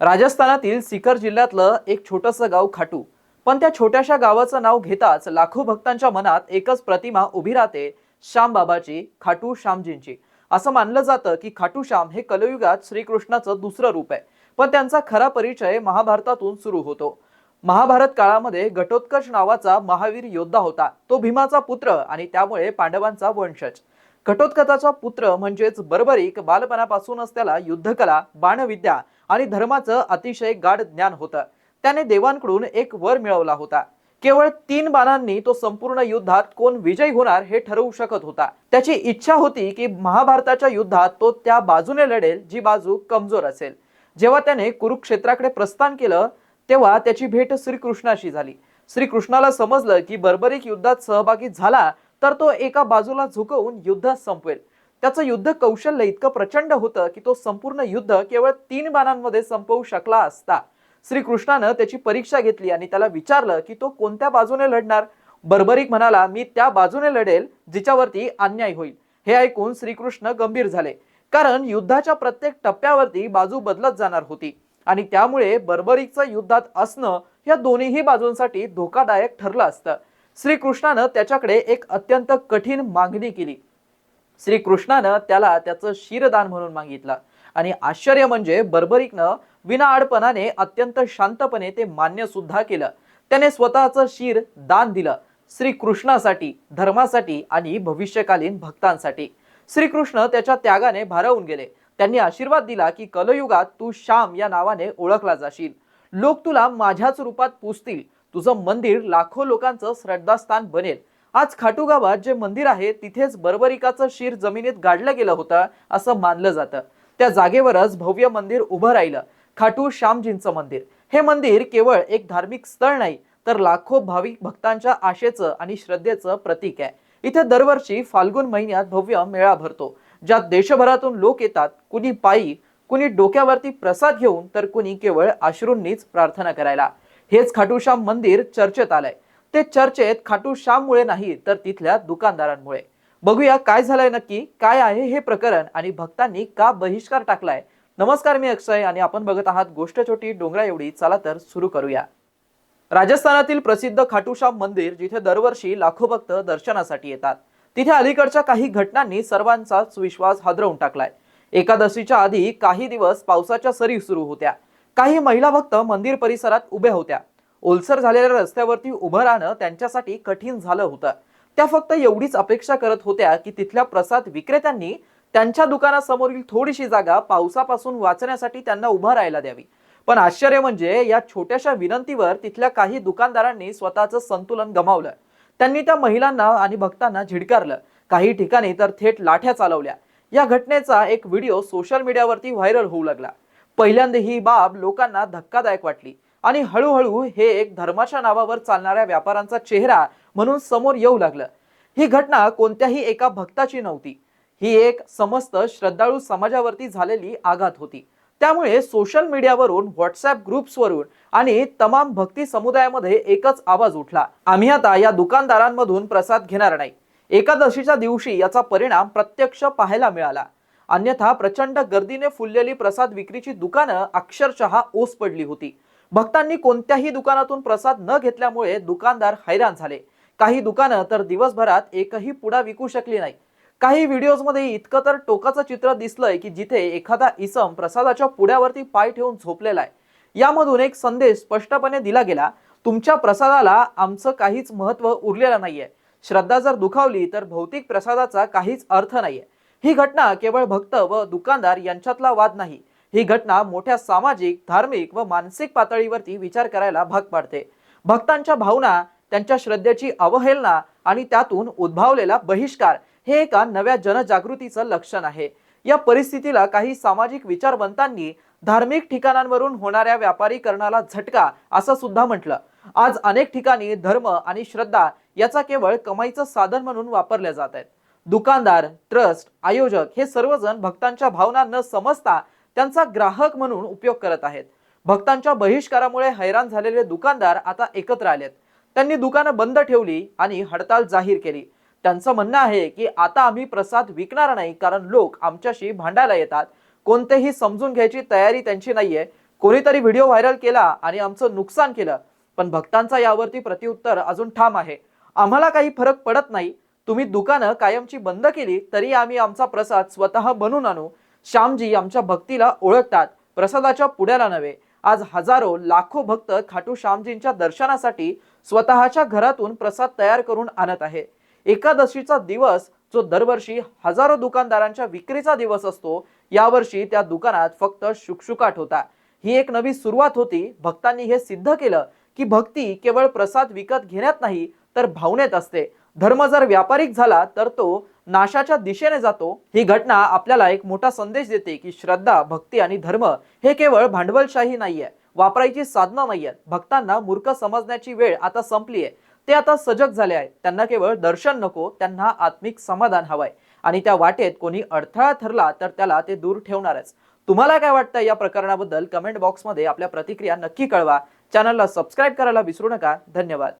राजस्थानातील सिकर जिल्ह्यातलं एक छोटंसं गाव खाटू. पण त्या छोट्याशा गावाचं नाव घेताच लाखो भक्तांच्या मनात एकच प्रतिमा उभी राहते श्याम बाबाची खाटू श्यामजींची. असं मानलं जातं की खाटू श्याम हे कलयुगात श्रीकृष्णाचं दुसरं रूप आहे. पण त्यांचा खरा परिचय महाभारतातून सुरू होतो. महाभारत काळामध्ये घटोत्कच नावाचा महावीर योद्धा होता. तो भीमाचा पुत्र आणि त्यामुळे पांडवांचा वंशज. घटोत्कचाचा पुत्र म्हणजेच बर्बरीक बालपणापासूनच त्याला युद्धकला बाणविद्या आणि धर्माचं अतिशय गाढ ज्ञान होतं. त्याने देवांकडून एक वर मिळवला होता. केवळ तीन बाणांनी तो संपूर्ण युद्धात कोण विजयी होणार हे ठरवू शकत होता. त्याची इच्छा होती की महाभारताच्या युद्धात तो त्या बाजूने लढेल जी बाजू कमजोर असेल. जेव्हा त्याने कुरुक्षेत्राकडे प्रस्थान केलं तेव्हा त्याची भेट श्रीकृष्णाशी झाली. श्रीकृष्णाला समजलं की बर्बरिक युद्धात सहभागी झाला तर तो एका बाजूला झुकवून युद्ध संपवेल. त्याचं युद्ध कौशल्य इतकं प्रचंड होतं की तो संपूर्ण युद्ध केवळ तीन बाणांमध्ये संपवू शकला असता. श्रीकृष्णानं त्याची परीक्षा घेतली आणि त्याला विचारलं की तो कोणत्या बाजूने लढणार? बर्बरिक म्हणाला मी त्या बाजूने लढेल जिच्यावरती अन्याय होईल. हे ऐकून श्रीकृष्ण गंभीर झाले. कारण युद्धाच्या प्रत्येक टप्प्यावरती बाजू बदलत जाणार होती. आणि त्यामुळे बर्बरीकचं युद्धात असणं या दोन्हीही बाजूंसाठी धोकादायक ठरलं असतं. श्रीकृष्णानं त्याच्याकडे एक अत्यंत कठीण मागणी केली. श्रीकृष्णानं त्याला त्याचं शिरदान म्हणून मागितलं. आणि आश्चर्य म्हणजे बर्बरिकनं विनाआडपणाने अत्यंत शांतपणे ते मान्य सुद्धा केलं. त्याने स्वतःचं शिर दान दिलं श्रीकृष्णासाठी धर्मासाठी आणि भविष्यकालीन भक्तांसाठी. श्रीकृष्ण त्याच्या त्यागाने भारावून गेले. त्यांनी आशीर्वाद दिला की कलयुगात तू श्याम या नावाने ओळखला जाशील. लोक तुला माझ्याच रूपात पुजतील तुझं मंदिर लाखो लोकांचं श्रद्धास्थान बनेल. आज खाटू गावात जे मंदिर आहे तिथेच बर्बरिकाचं शिर जमिनीत गाडलं गेलं होतं असं मानलं जातं. त्या जागेवरच भव्य मंदिर उभं राहिलं खाटू श्यामजींचं मंदिर. हे मंदिर केवळ एक धार्मिक स्थळ नाही तर लाखो भाविक भक्तांच्या आशेचं आणि श्रद्धेचं प्रतीक आहे. इथे दरवर्षी फाल्गुन महिन्यात भव्य मेळा भरतो. ज्यात देशभरातून लोक येतात कुणी पायी कुणी डोक्यावरती प्रसाद घेऊन तर कुणी केवळ अश्रूंनीच प्रार्थना करायला. हेच खाटूश्याम मंदिर चर्चेत आलंय. ते चर्चेत खाटूश्याममुळे नाही तर तिथल्या दुकानदारांमुळे. बघूया काय झालंय नक्की काय आहे हे प्रकरण आणि भक्तांनी का बहिष्कार टाकलाय. नमस्कार मी अक्षय आणि आपण बघत आहात गोष्ट छोटी डोंगरा एवढी. चला तर सुरू करूया. राजस्थानातील प्रसिद्ध खाटूश्याम मंदिर जिथे दरवर्षी लाखो भक्त दर्शनासाठी येतात. तिथे अलीकडच्या काही घटनांनी सर्वांचाच विश्वास हादरवून टाकलाय. एकादशीच्या आधी काही दिवस पावसाच्या सरी सुरू होत्या. काही महिला भक्त मंदिर परिसरात उभ्या होत्या. ओलसर झालेल्या रस्त्यावरती उभं राहणं त्यांच्यासाठी कठीण झालं होतं. त्या फक्त एवढीच अपेक्षा करत होत्या की तिथल्या प्रसाद विक्रेत्यांनी त्यांच्या दुकानासमोरील थोडीशी जागा पावसापासून वाचण्यासाठी त्यांना उभं राहायला द्यावी. पण आश्चर्य म्हणजे या छोट्याशा विनंतीवर तिथल्या काही दुकानदारांनी स्वतःचं संतुलन गमावलं. त्यांनी त्या महिलांना आणि भक्तांना झिडकारलं. काही ठिकाणी तर थेट लाठ्या चालवल्या. या घटनेचा एक व्हिडिओ सोशल मीडियावरती व्हायरल होऊ लागला. पहिल्यांदा ही बाब लोकांना धक्कादायक वाटली. आणि हळूहळू हे एक धर्माच्या नावावर चालणाऱ्या व्यापारांचा चेहरा म्हणून समोर येऊ लागलं. ही घटना कोणत्याही एका भक्ताची नव्हती. ही एक समस्त श्रद्धाळू समाजावरती झालेली आघात होती. त्यामुळे सोशल मीडियावरून व्हॉट्सअप ग्रुप्सवरून आणि तमाम भक्ती समुदायामध्ये एकच आवाज उठला. आम्ही आता या दुकानदारांमधून प्रसाद घेणार नाही. एकादशीच्या दिवशी याचा परिणाम प्रत्यक्ष पाहायला मिळाला. अन्यथा प्रचंड गर्दीने फुललेली प्रसाद विक्रीची दुकानं अक्षरशः ओस पडली होती. भक्तांनी कोणत्याही दुकानातून प्रसाद न घेतल्यामुळे दुकानदार हैराण झाले. काही दुकानं तर दिवसभरात एकही पुडा विकू शकली नाही. काही व्हिडिओजमध्ये इतकं तर टोकाचं चित्र दिसलंय की जिथे एखादा इसम प्रसादाच्या पुड्यावरती पाय ठेवून झोपलेला आहे. यामधून एक संदेश स्पष्टपणे दिला गेला तुमच्या प्रसादाला आमचं काहीच महत्त्व उरलेलं नाहीये. श्रद्धा जर दुखावली तर भौतिक प्रसादाचा काहीच अर्थ नाहीये. ही घटना केवळ भक्त व दुकानदार यांच्यातला वाद नाही. ही घटना मोठ्या सामाजिक धार्मिक व मानसिक पातळीवरती विचार करायला भाग पाडते. भक्तांच्या भावना त्यांच्या श्रद्धेची अवहेलना आणि त्यातून उद्भवलेला बहिष्कार हे एका नव्या जनजागृतीचं लक्षण आहे. या परिस्थितीला काही सामाजिक विचारवंतांनी धार्मिक ठिकाणांवरून होणाऱ्या व्यापारीकरणाला झटका असं सुद्धा म्हटलं. आज अनेक ठिकाणी धर्म आणि श्रद्धा याचा केवळ कमाईचं साधन म्हणून वापरले जात आहेत. दुकानदार ट्रस्ट आयोजक हे सर्वजण भक्तांच्या भावना न समजता त्यांचा ग्राहक म्हणून उपयोग करत आहेत. भक्तांच्या बहिष्कारामुळे हैराण झालेले दुकानदार आता एकत्र आलेत. त्यांनी दुकानं बंद ठेवली आणि हडताल जाहीर केली. त्यांचं म्हणणं आहे की आता आम्ही प्रसाद विकणार नाही कारण लोक आमच्याशी भांडायला येतात. कोणतेही समजून घ्यायची तयारी त्यांची नाहीये. कोणीतरी व्हिडिओ व्हायरल केला आणि आमचं नुकसान केलं. पण भक्तांचा यावरती प्रत्युत्तर अजून ठाम आहे. आम्हाला काही फरक पडत नाही. तुम्ही दुकानं कायमची बंद केली तरी आम्ही आमचा प्रसाद स्वतः बनवून आणू. श्यामजी आमच्या भक्तीला ओळखतात. प्रसादाच्या पुड्याला नव्हे. आज हजारो लाखो भक्त खाटू श्यामजींच्या दर्शनासाठी स्वतःच्या घरातून प्रसाद तयार करून आणत आहे. एकादशीचा दिवस जो दरवर्षी हजारो दुकानदारांच्या विक्रीचा दिवस असतो यावर्षी त्या दुकानात फक्त शुकशुकाट होता. ही एक नवी सुरुवात होती. भक्तांनी हे सिद्ध केलं की भक्ती केवळ प्रसाद विकत घेण्यात नाही तर भावनेत असते. धर्म जर व्यापारिक झाला तर तो नाशाच्या दिशेने जातो ही घटना आपल्याला एक मोठा संदेश देते की श्रद्धा भक्ती आणि धर्म हे केवळ भांडवलशाही नाहीये वापरायची साधनं नाहीयेत भक्तांना मूर्ख समजण्याची वेळ आता संपली आहे ते आता सजग झाले आहेत. त्यांना केवळ दर्शन नको त्यांना आत्मिक समाधान हवंय. आणि त्या वाटेत कोणी अडथळा ठरला तर त्याला ते दूर ठेवणारच. तुम्हाला काय वाटतं या प्रकरणाबद्दल कमेंट बॉक्समध्ये आपल्या प्रतिक्रिया नक्की कळवा. चॅनलला सबस्क्राईब करायला विसरू नका. धन्यवाद.